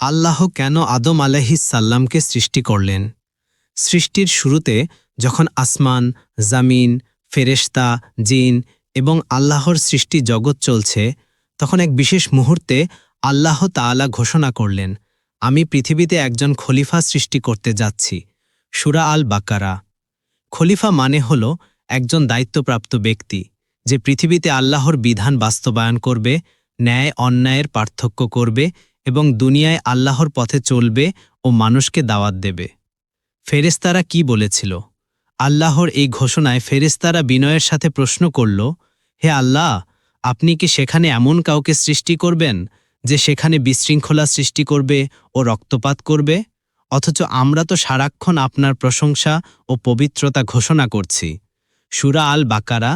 আল্লাহ কেন আদম আলাহিসাল্লামকে সৃষ্টি করলেন? সৃষ্টির শুরুতে যখন আসমান, জামিন, ফেরেশতা, জিন এবং আল্লাহর সৃষ্টি জগৎ চলছে, তখন এক বিশেষ মুহূর্তে আল্লাহ তাআলা ঘোষণা করলেন, আমি পৃথিবীতে একজন খলিফা সৃষ্টি করতে যাচ্ছি। সুরা আল বাকারা খলিফা মানে হল একজন দায়িত্বপ্রাপ্ত ব্যক্তি, যে পৃথিবীতে আল্লাহর বিধান বাস্তবায়ন করবে ন্যায় অন্যায়ের পার্থক্য করবে এবং দুনিয়ায় আল্লাহর পথে চলবে ও মানুষকে দাওয়াত দেবে। ফেরেস্তারা কি বলেছিল? আল্লাহর এই ঘোষণায় ফেরেস্তারা বিনয়ের সাথে প্রশ্ন করল, হে আল্লাহ, আপনি কি সেখানে এমন কাউকে সৃষ্টি করবেন যে সেখানে বিশৃঙ্খলা সৃষ্টি করবে ও রক্তপাত করবে? অথচ আমরা তো সারাক্ষণ আপনার প্রশংসা ও পবিত্রতা ঘোষণা করছি। সুরা আল বাকারা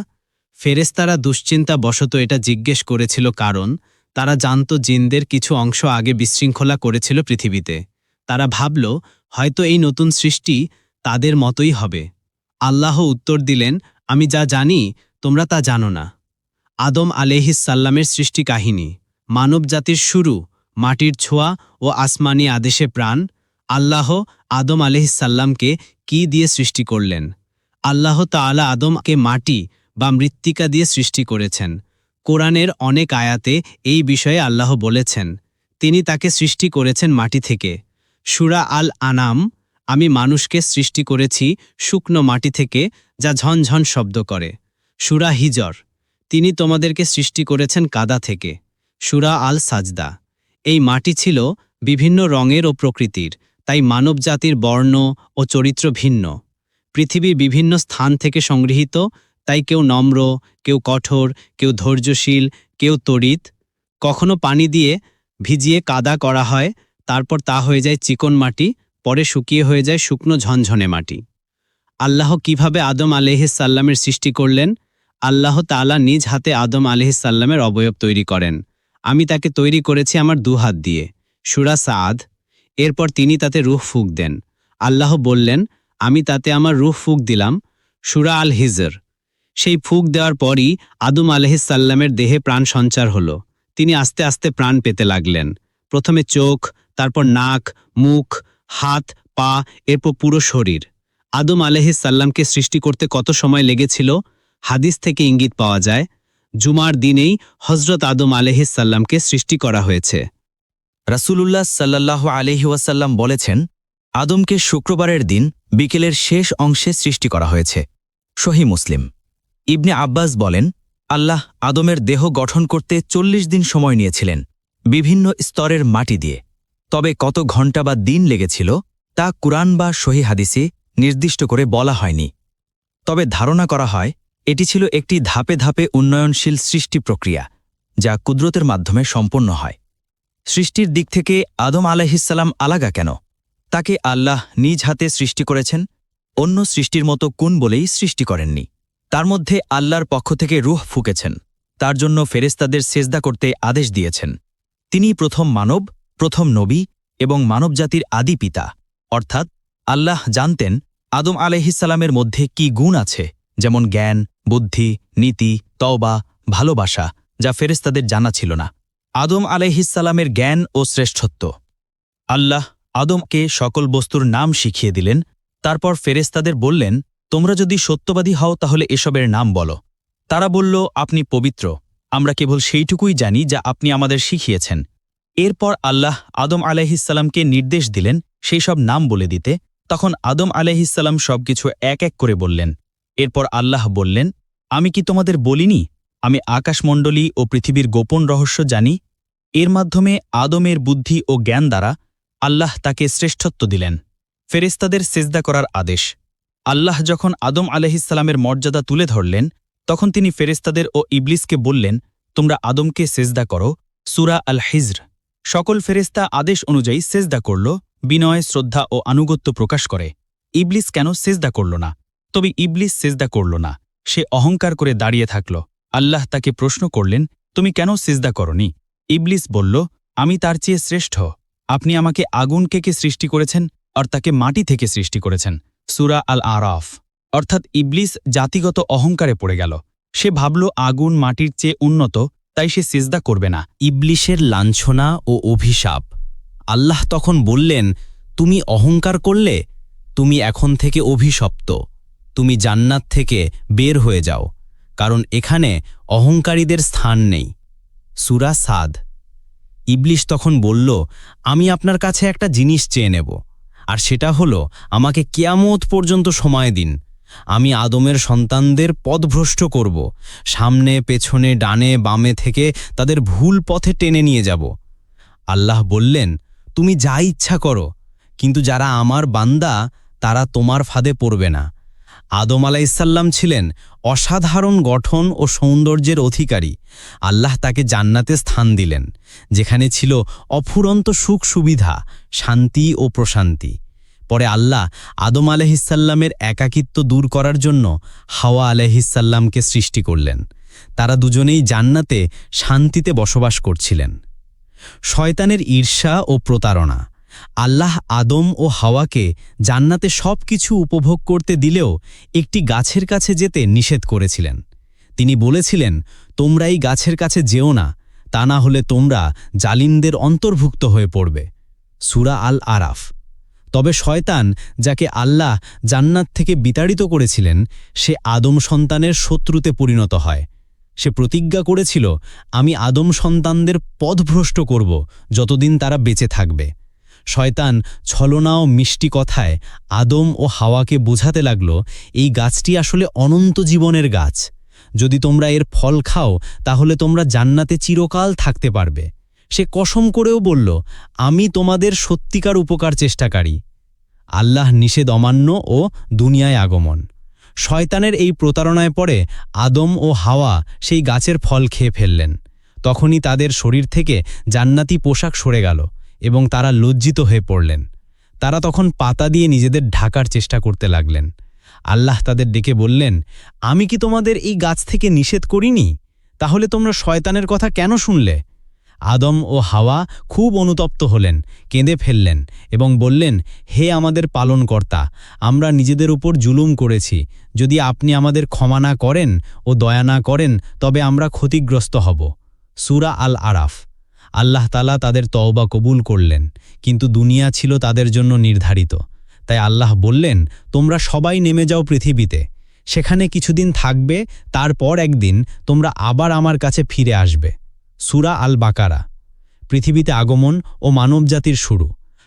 ফেরেস্তারা দুশ্চিন্তা বশত এটা জিজ্ঞেস করেছিল কারণ তারা জানত জিনদের কিছু অংশ আগে বিশৃঙ্খলা করেছিল পৃথিবীতে। তারা ভাবল, হয়তো এই নতুন সৃষ্টি তাদের মতোই হবে। আল্লাহ উত্তর দিলেন, আমি যা জানি, তোমরা তা জানো না। আদম আলেহিসাল্লামের সৃষ্টি কাহিনী। মানবজাতির শুরু, মাটির ছোঁয়া ও আসমানি আদেশে প্রাণ। আল্লাহ আদম আলেহিসাল্লামকে কি দিয়ে সৃষ্টি করলেন? আল্লাহ তাআলা আদমকে মাটি বা মৃত্তিকা দিয়ে সৃষ্টি করেছেন। কোরআনের অনেক আয়াতে এই বিষয়ে আল্লাহ বলেছেন, তিনি তাকে সৃষ্টি করেছেন মাটি থেকে। সুরা আল আনাম আমি মানুষকে সৃষ্টি করেছি শুকনো মাটি থেকে যা ঝনঝন শব্দ করে। সুরা হিজর, তিনি তোমাদেরকে সৃষ্টি করেছেন কাদা থেকে। সুরা আল সাজদা এই মাটি ছিল বিভিন্ন রঙের ও প্রকৃতির, তাই মানবজাতির বর্ণ ও চরিত্র ভিন্ন। পৃথিবীর বিভিন্ন স্থান থেকে সংগৃহীত তাই কেউ নম্র, কেউ কঠোর, কেউ ধৈর্যশীল, কেউ তড়িৎ। কখনো পানি দিয়ে ভিজিয়ে কাদা করা হয়, তারপর তা হয়ে যায় চিকন মাটি, পরে শুকিয়ে হয়ে যায় শুকনো ঝনঝনে মাটি। আল্লাহ কীভাবে আদম আলহিসাল্লামের সৃষ্টি করলেন? আল্লাহ তাআলা নিজ হাতে আদম আলহিসাল্লামের অবয়ব তৈরি করেন। আমি তাকে তৈরি করেছি আমার দুহাত দিয়ে। সুরা সাদ এরপর তিনি তাতে রুহ ফুক দেন। আল্লাহ বললেন, আমি তাতে আমার রুহ ফুক দিলাম। সুরা আল হিজর সেই ফুক দেওয়ার পরই আদম আলহিসাল্লামের দেহে প্রাণ সঞ্চার হল। তিনি আস্তে আস্তে প্রাণ পেতে লাগলেন। প্রথমে চোখ, তারপর নাক, মুখ, হাত, পা, এরপর পুরো শরীর। আদম আলহিসাল্লামকে সৃষ্টি করতে কত সময় লেগেছিল? হাদিস থেকে ইঙ্গিত পাওয়া যায়, জুমার দিনেই হজরত আদম আলহিসাল্লামকে সৃষ্টি করা হয়েছে। রাসূলুল্লাহ সাল্লাহ আলহি ওয়াসাল্লাম বলেছেন, আদমকে শুক্রবারের দিন বিকেলের শেষ অংশে সৃষ্টি করা হয়েছে। সহি মুসলিম। ইবনে আব্বাস বলেন, আল্লাহ আদমের দেহ গঠন করতে চল্লিশ দিন সময় নিয়েছিলেন, বিভিন্ন স্তরের মাটি দিয়ে। তবে কত ঘণ্টা বা দিন লেগেছিল, তা কুরআন বা সহি হাদিসে নির্দিষ্ট করে বলা হয়নি। তবে ধারণা করা হয়, এটি ছিল একটি ধাপে ধাপে উন্নয়নশীল সৃষ্টি প্রক্রিয়া, যা কুদরতের মাধ্যমে সম্পন্ন হয়। সৃষ্টির দিক থেকে আদম আলাহিসাল্লাম আলাগা কেন? তাকে আল্লাহ নিজ হাতে সৃষ্টি করেছেন, অন্য সৃষ্টির মতো কোন বলেই সৃষ্টি করেননি। তার মধ্যে আল্লাহর পক্ষ থেকে রুহ ফুকেছেন। তার জন্য ফেরেস্তাদের সেজদা করতে আদেশ দিয়েছেন। তিনি প্রথম মানব, প্রথম নবী এবং মানবজাতির আদি পিতা। অর্থাৎ আল্লাহ জানতেন আদম আলহিসাল্লামের মধ্যে কি গুণ আছে, যেমন জ্ঞান, বুদ্ধি, নীতি, তওবা, ভালোবাসা, যা ফেরেস্তাদের জানা ছিল না। আদম আলহিসাল্লামের জ্ঞান ও শ্রেষ্ঠত্ব। আল্লাহ আদমকে সকল বস্তুর নাম শিখিয়ে দিলেন, তারপর ফেরেস্তাদের বললেন তোমরা যদি সত্যবাদী হও তাহলে এসবের নাম বলো। তারা বলল, আপনি পবিত্র। আমরা কেবল সেইটুকুই জানি যা আপনি আমাদের শিখিয়েছেন। এরপর আল্লাহ আদম আলাইহিসাল্লামকে নির্দেশ দিলেন সেই সব নাম বলে দিতে। তখন আদম আলাইহিসাল্লাম সবকিছু এক এক করে বললেন। এরপর আল্লাহ বললেন, আমি কি তোমাদের বলিনি? আমি আকাশমণ্ডলী ও পৃথিবীর গোপন রহস্য জানি। এর মাধ্যমে আদমের বুদ্ধি ও জ্ঞান দ্বারা আল্লাহ তাকে শ্রেষ্ঠত্ব দিলেন। ফেরেস্তাদের সেজদা করার আদেশ। আল্লাহ যখন আদম আলহিসাল্লামের মর্যাদা তুলে ধরলেন, তখন তিনি ফেরেস্তাদের ও ইবলিসকে বললেন, তোমরা আদমকে সেজদা করো। সুরা আল হিজর সকল ফেরেস্তা আদেশ অনুযায়ী সেজদা করল, বিনয়, শ্রদ্ধা ও আনুগত্য প্রকাশ করে। ইবলিস কেন সেজদা করল না? তবে ইবলিস সেজদা করল না। সে অহংকার করে দাঁড়িয়ে থাকল। আল্লাহ তাকে প্রশ্ন করলেন, তুমি কেন সেজদা করনি? ইবলিস বলল, আমি তার চেয়ে শ্রেষ্ঠ। আপনি আমাকে আগুন কেকে সৃষ্টি করেছেন, আর তাকে মাটি থেকে সৃষ্টি করেছেন। সুরা আল আরাফ অর্থাৎ ইবলিস জাতিগত অহংকারে পড়ে গেল। সে ভাবল আগুন মাটির চেয়ে উন্নত, তাই সে সিজদা করবে না। ইবলিশের লাঞ্ছনা ও অভিশাপ। আল্লাহ তখন বললেন, তুমি অহংকার করলে, তুমি এখন থেকে অভিশপ্ত। তুমি জান্নাত থেকে বের হয়ে যাও, কারণ এখানে অহংকারীদের স্থান নেই। সুরা সাদ। ইবলিশ তখন বলল, আমি আপনার কাছে একটা জিনিস চেয়ে নেব। আর সেটা হলো, আমাকে কেয়ামত পর্যন্ত সময় দিন। আমি আদমের সন্তানদের পদভ্রষ্ট করব। সামনে, পেছনে, ডানে, বামে থেকে তাদের ভুল পথে টেনে নিয়ে যাব। আল্লাহ বললেন, তুমি যা ইচ্ছা করো, কিন্তু যারা আমার বান্দা, তারা তোমার ফাঁদে পড়বে না। আদম আলাইসাল্লাম ছিলেন অসাধারণ গঠন ও সৌন্দর্যের অধিকারী। আল্লাহ তাকে জান্নাতে স্থান দিলেন, যেখানে ছিল অফুরন্ত সুখ সুবিধা, শান্তি ও প্রশান্তি। পরে আল্লাহ আদম আলহিসাল্লামের একাকিত্ব দূর করার জন্য হাওয়া আলহিসাল্লামকে সৃষ্টি করলেন। তারা দুজনেই জান্নাতে শান্তিতে বসবাস করছিলেন। শয়তানের ঈর্ষা ও প্রতারণা। আল্লাহ আদম ও হাওয়াকে জান্নাতে সব কিছু উপভোগ করতে দিলেও একটি গাছের কাছে যেতে নিষেধ করেছিলেন। তিনি বলেছিলেন, তোমরা এই গাছের কাছে যেও না, তা না হলে তোমরা জালিমদের অন্তর্ভুক্ত হয়ে পড়বে। সুরা আল আরাফ তবে শয়তান, যাকে আল্লাহ জান্নাত থেকে বিতাড়িত করেছিলেন, সে আদম সন্তানের শত্রুতে পরিণত হয়। সে প্রতিজ্ঞা করেছিল, আমি আদম সন্তানদের পথভ্রষ্ট করব যতদিন তারা বেঁচে থাকবে। শয়তান ছলনা ও মিষ্টি কথায় আদম ও হাওয়াকে বোঝাতে লাগল, এই গাছটি আসলে অনন্ত জীবনের গাছ। যদি তোমরা এর ফল খাও, তাহলে তোমরা জান্নাতে চিরকাল থাকতে পারবে। সে কসম করেও বলল, আমি তোমাদের সত্যিকার উপকার চেষ্টাকারী। আল্লাহ নিষেধ অমান্য ও দুনিয়ায় আগমন। শয়তানের এই প্রতারণায় পড়ে আদম ও হাওয়া সেই গাছের ফল খেয়ে ফেললেন। তখনই তাদের শরীর থেকে জান্নাতি পোশাক সরে গেল। এবং তারা লজ্জিত হয়ে পড়লেন। তারা তখন পাতা দিয়ে নিজেদের ঢাকার চেষ্টা করতে লাগলেন। আল্লাহ তাদের ডেকে বললেন, আমি কি তোমাদের এই গাছ থেকে নিষেধ করিনি? তাহলে তোমরা শয়তানের কথা কেন শুনলে? আদম ও হাওয়া খুব অনুতপ্ত হলেন, কেঁদে ফেললেন এবং বললেন, হে আমাদের পালনকর্তা, আমরা নিজেদের উপর জুলুম করেছি। যদি আপনি আমাদের ক্ষমা না করেন ও দয়া না করেন, তবে আমরা ক্ষতিগ্রস্ত হব। সুরা আল আরাফ আল্লাহ তালা তাদের তওবা কবুল করলেন, কিন্তু দুনিয়া ছিল তাদের জন্য নির্ধারিত। তাই আল্লাহ বললেন, তোমরা সবাই নেমে যাও পৃথিবীতে। সেখানে কিছুদিন থাকবে, তারপর একদিন তোমরা আবার আমার কাছে ফিরে আসবে। সুরা আল বাকারা পৃথিবীতে আগমন ও মানবজাতির শুরু।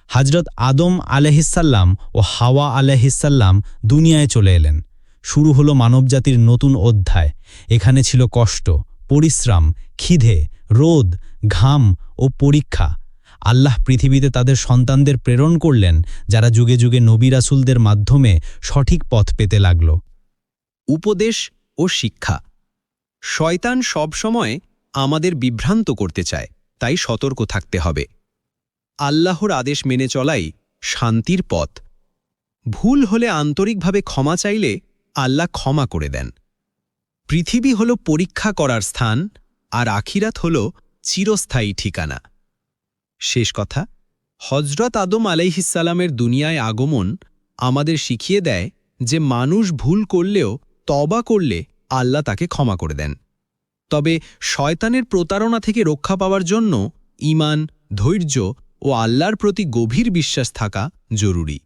হজরত আদম আলহিসাল্লাম ও হাওয়া আলহিসাল্লাম দুনিয়ায় চলে এলেন। শুরু হলো মানবজাতির নতুন অধ্যায়। এখানে ছিল কষ্ট, পরিশ্রম, খিদে রোদ ঘাম ও পরীক্ষা। আল্লাহ পৃথিবীতে তাদের সন্তানদের প্রেরণ করলেন, যারা যুগে যুগে নবী রাসুলদের মাধ্যমে সঠিক পথ পেতে লাগল। উপদেশ ও শিক্ষা। শয়তান সবসময় আমাদের বিভ্রান্ত করতে চায়, তাই সতর্ক থাকতে হবে। আল্লাহর আদেশ মেনে চলাই শান্তির পথ। ভুল হলে আন্তরিকভাবে ক্ষমা চাইলে আল্লাহ ক্ষমা করে দেন। পৃথিবী হল পরীক্ষা করার স্থান আর আখিরাত হল চিরস্থায়ী ঠিকানা। শেষ কথা হজরত আদম আলাইহিসালামের দুনিয়ায় আগমন আমাদের শিখিয়ে দেয় যে মানুষ ভুল করলেও তবা করলে আল্লাহ তাকে ক্ষমা করে দেন। তবে শয়তানের প্রতারণা থেকে রক্ষা পাওয়ার জন্য ঈমান ধৈর্য ও আল্লাহর প্রতি গভীর বিশ্বাস থাকা জরুরি।